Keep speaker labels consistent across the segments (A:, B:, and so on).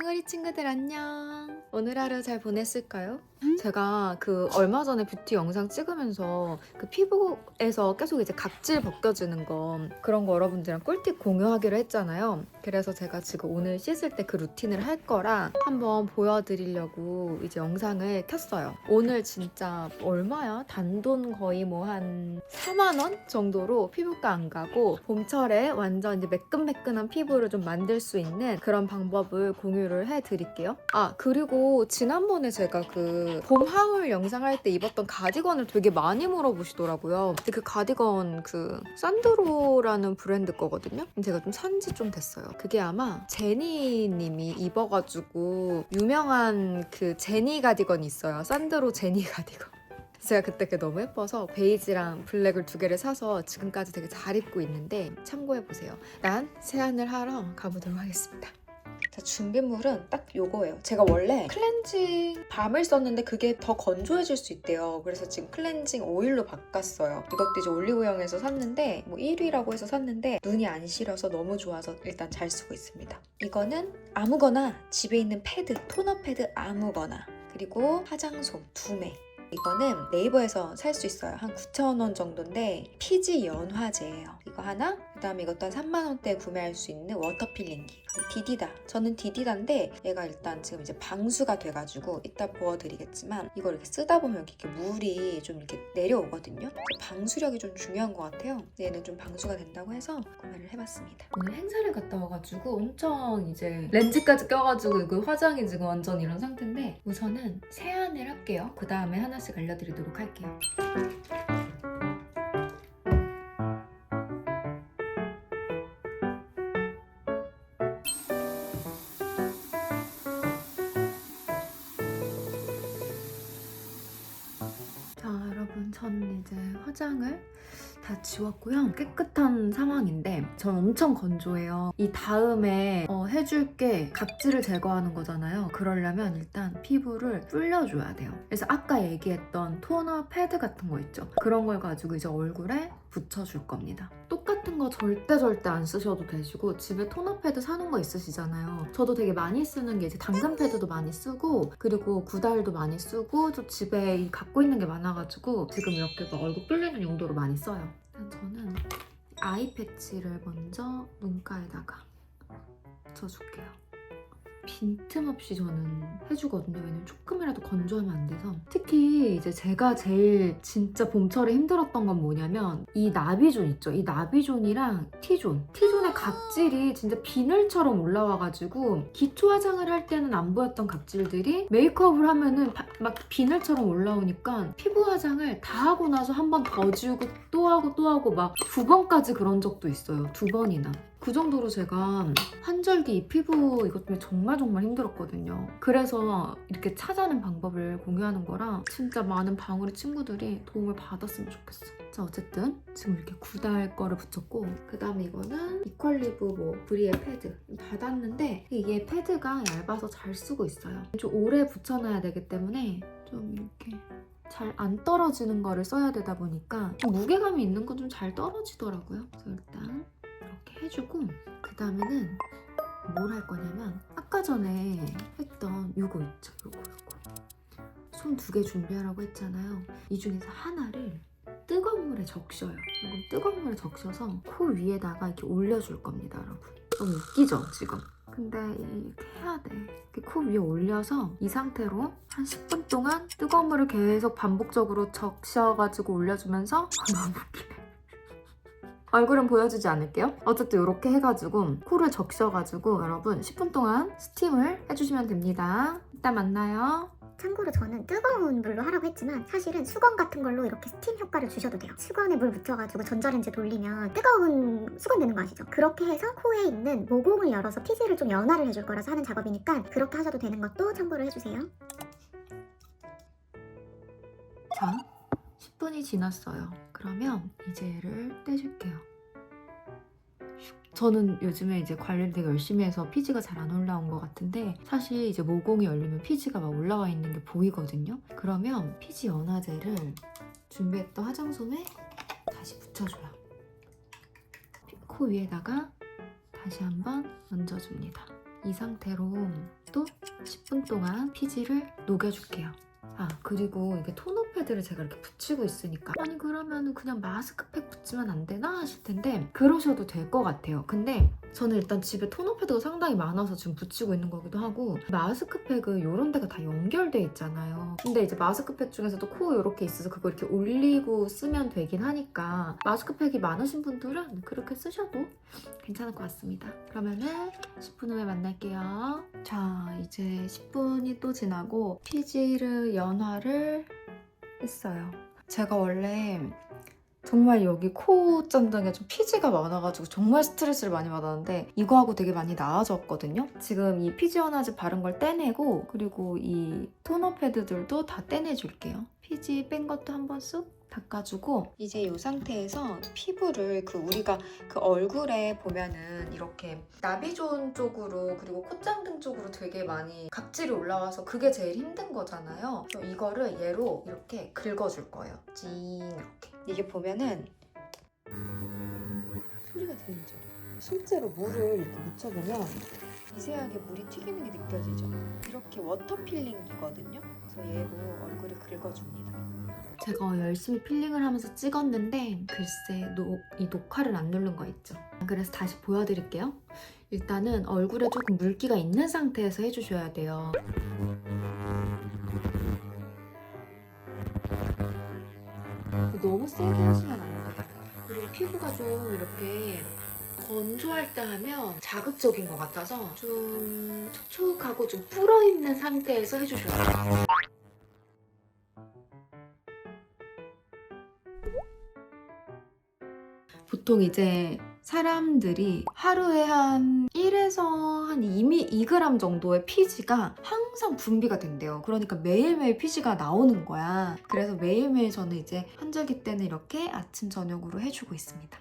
A: 팡우리 친구들 안녕. 오늘 하루 잘 보냈을까요? 제가 그 얼마 전에 뷰티 영상 찍으면서 그 피부에서 계속 이제 각질 벗겨지는 거 그런 거 여러분들이랑 꿀팁 공유하기로 했잖아요. 그래서 제가 지금 오늘 씻을 때 그 루틴을 할 거라 한번 보여드리려고 이제 영상을 켰어요. 오늘 진짜 얼마야? 단돈 거의 뭐 한 4만 원 정도로 피부과 안 가고 봄철에 완전 이제 매끈매끈한 피부를 좀 만들 수 있는 그런 방법을 공유를 해드릴게요. 아 그리고 지난번에 제가 그봄 하울 영상 할 때 입었던 가디건을 되게 많이 물어보시더라고요. 근데 그 가디건 그 산드로라는 브랜드 거거든요. 제가 좀 산지 좀 됐어요. 그게 아마 제니님이 입어가지고 유명한 그 제니 가디건 있어요. 산드로 제니 가디건. 제가 그때 그게 너무 예뻐서 베이지랑 블랙을 두 개를 사서 지금까지 되게 잘 입고 있는데 참고해보세요. 난 세안을 하러 가보도록 하겠습니다. 자, 준비물은 딱 요거예요. 제가 원래 클렌징 밤을 썼는데 그게 더 건조해질 수 있대요. 그래서 지금 클렌징 오일로 바꿨어요. 이것도 이제 올리브영에서 샀는데 뭐 1위라고 해서 샀는데 눈이 안 시려서 너무 좋아서 일단 잘 쓰고 있습니다. 이거는 아무거나 집에 있는 패드, 토너 패드 아무거나 그리고 화장솜 두 매. 이거는 네이버에서 살 수 있어요. 한 9,000원 정도인데 피지 연화제예요. 이거 하나, 그 다음에 이것도 한 3만 원대에 구매할 수 있는 워터 필링기. 디디다. 저는 디디다인데 얘가 일단 지금 이제 방수가 돼가지고 이따 보여드리겠지만 이걸 이렇게 쓰다 보면 이렇게 물이 좀 이렇게 내려오거든요. 방수력이 좀 중요한 것 같아요. 얘는 좀 방수가 된다고 해서 구매를 해봤습니다. 오늘 행사를 갔다 와가지고 엄청 이제 렌즈까지 껴가지고 이거 화장이 지금 완전 이런 상태인데 우선은 세안을 할게요. 그 다음에 하나씩 알려드리도록 할게요. 저는 이제 화장을 다 지웠고요. 깨끗한 상황인데 전 엄청 건조해요. 이 다음에 어, 해줄 게 각질을 제거하는 거잖아요. 그러려면 일단 피부를 불려줘야 돼요. 그래서 아까 얘기했던 토너 패드 같은 거 있죠? 그런 걸 가지고 이제 얼굴에 붙여줄 겁니다. 똑같은 거 절대 절대 안 쓰셔도 되시고 집에 토너 패드 사는 거 있으시잖아요. 저도 되게 많이 쓰는 게 이제 당근 패드도 많이 쓰고 그리고 구달도 많이 쓰고 또 집에 이 갖고 있는 게 많아가지고 지금 이렇게 막 얼굴 뚫리는 용도로 많이 써요 일단 저는 아이 패치를 먼저 눈가에다가 붙여줄게요 빈틈없이 저는 해주거든요. 왜냐면 조금이라도 건조하면 안 돼서. 특히 이제 제가 제일 진짜 봄철에 힘들었던 건 뭐냐면 이 나비존 있죠. 이 나비존이랑 T존. T존의 각질이 진짜 비늘처럼 올라와가지고 기초 화장을 할 때는 안 보였던 각질들이 메이크업을 하면은 바- 막 비늘처럼 올라오니까 피부 화장을 다 하고 나서 한 번 더 지우고 또 하고 또 하고 막 두 번까지 그런 적도 있어요. 두 번이나. 그 정도로 제가 환절기 이 피부 이것 때문에 정말 정말 힘들었거든요. 그래서 이렇게 찾아낸 방법을 공유하는 거라 진짜 많은 방울이 친구들이 도움을 받았으면 좋겠어. 자 어쨌든 지금 이렇게 구달 거를 붙였고 그 다음에 이거는 이퀄리브 뭐 브리의 패드 받았는데 이게 패드가 얇아서 잘 쓰고 있어요. 좀 오래 붙여놔야 되기 때문에 좀 이렇게 잘안 떨어지는 거를 써야 되다 보니까 좀 무게감이 있는 건 좀 잘 떨어지더라고요. 그래서 일단 해주고 그 다음에는 뭘 할 거냐면 아까 전에 했던 요거 있죠 요거 요거. 손 두 개 준비하라고 했잖아요. 이 중에서 하나를 뜨거운 물에 적셔요. 이건 뜨거운 물에 적셔서 코 위에다가 이렇게 올려줄 겁니다 여러분. 너무 웃기죠 지금? 근데 이렇게 해야 돼. 이렇게 코 위에 올려서 이 상태로 한 10분 동안 뜨거운 물을 계속 반복적으로 적셔가지고 올려주면서 아, 너무 얼굴은 보여주지 않을게요. 어쨌든 이렇게 해가지고 코를 적셔가지고 여러분 10분 동안 스팀을 해주시면 됩니다. 이따 만나요.
B: 참고로 저는 뜨거운 물로 하라고 했지만 사실은 수건 같은 걸로 이렇게 스팀 효과를 주셔도 돼요. 수건에 물 묻혀가지고 전자레인지 돌리면 뜨거운 수건 되는 거 아시죠? 그렇게 해서 코에 있는 모공을 열어서 피지를 좀 연화를 해줄 거라서 하는 작업이니까 그렇게 하셔도 되는 것도 참고를 해주세요.
A: 자, 10분이 지났어요. 그러면 이제 얘를 떼줄게요. 저는 요즘에 이제 관리를 되게 열심히 해서 피지가 잘 안 올라온 것 같은데 사실 이제 모공이 열리면 피지가 막 올라와 있는 게 보이거든요. 그러면 피지 연화제를 준비했던 화장솜에 다시 붙여줘요. 코 위에다가 다시 한번 얹어줍니다. 이 상태로 또 10분 동안 피지를 녹여줄게요. 아 그리고 이게 토너 패드를 제가 이렇게 붙이고 있으니까 아니 그러면은 그냥 마스크팩 붙이면 안 되나 하실 텐데 그러셔도 될 것 같아요. 근데 저는 일단 집에 토너 패드가 상당히 많아서 지금 붙이고 있는 거기도 하고 마스크팩은 이런 데가 다 연결돼 있잖아요. 근데 이제 마스크팩 중에서도 코 이렇게 있어서 그거 이렇게 올리고 쓰면 되긴 하니까 마스크팩이 많으신 분들은 그렇게 쓰셔도 괜찮을 것 같습니다. 그러면은 10분 후에 만날게요. 자, 이제 10분이 또 지나고 피지를 연화를 했어요. 제가 원래 정말 여기 코 잔등에 좀 피지가 많아가지고 정말 스트레스를 많이 받았는데 이거하고 되게 많이 나아졌거든요. 지금 이 피지 연화제 바른 걸 떼내고 그리고 이 토너 패드들도 다 떼내줄게요. 피지 뺀 것도 한번 쑥 닦아주고 이제 이 상태에서 피부를 그 우리가 그 얼굴에 보면은 이렇게 나비존 쪽으로 그리고 콧장등 쪽으로 되게 많이 각질이 올라와서 그게 제일 힘든 거잖아요. 그래서 이거를 얘로 이렇게 긁어줄 거예요. 찡 이렇게. 이게 보면은 소리가 들리죠? 실제로 물을 이렇게 묻혀보면 미세하게 물이 튀기는 게 느껴지죠? 이렇게 워터 필링이거든요. 그래서 얘로 얼굴을 긁어줍니다. 제가 열심히 필링을 하면서 찍었는데 글쎄 노, 이 녹화를 안 누른 거 있죠. 그래서 다시 보여드릴게요. 일단은 얼굴에 조금 물기가 있는 상태에서 해주셔야 돼요. 너무 세게 하시면 안 돼요. 그리고 피부가 좀 이렇게 건조할 때 하면 자극적인 것 같아서 좀 촉촉하고 좀 불어있는 상태에서 해주셔야 돼요. 보통 이제 사람들이 하루에 한 1에서 한 2미, 2g 정도의 피지가 항상 분비가 된대요. 그러니까 매일매일 피지가 나오는 거야. 그래서 매일매일 저는 이제 환절기 때는 이렇게 아침, 저녁으로 해주고 있습니다.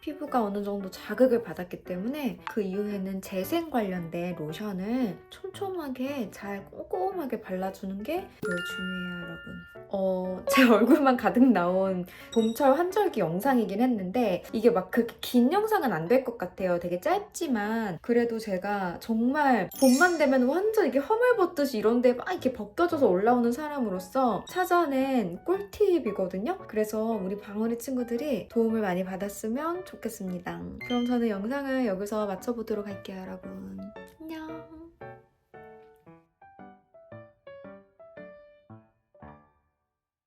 A: 피부가 어느 정도 자극을 받았기 때문에 그 이후에는 재생 관련된 로션을 촘촘하게 잘 꼼꼼하게 발라주는 게 제일 중요해요, 여러분. 어, 제 얼굴만 가득 나온 봄철 환절기 영상이긴 했는데 이게 막 그렇게 긴 영상은 안 될 것 같아요. 되게 짧지만 그래도 제가 정말 봄만 되면 완전 이게 허물벗듯이 이런데 막 이렇게 벗겨져서 올라오는 사람으로서 찾아낸 꿀팁이거든요. 그래서 우리 방울이 친구들이 도움을 많이 받았으면 좋겠습니다. 그럼 저는 영상을 여기서 마쳐보도록 할게요, 여러분. 안녕!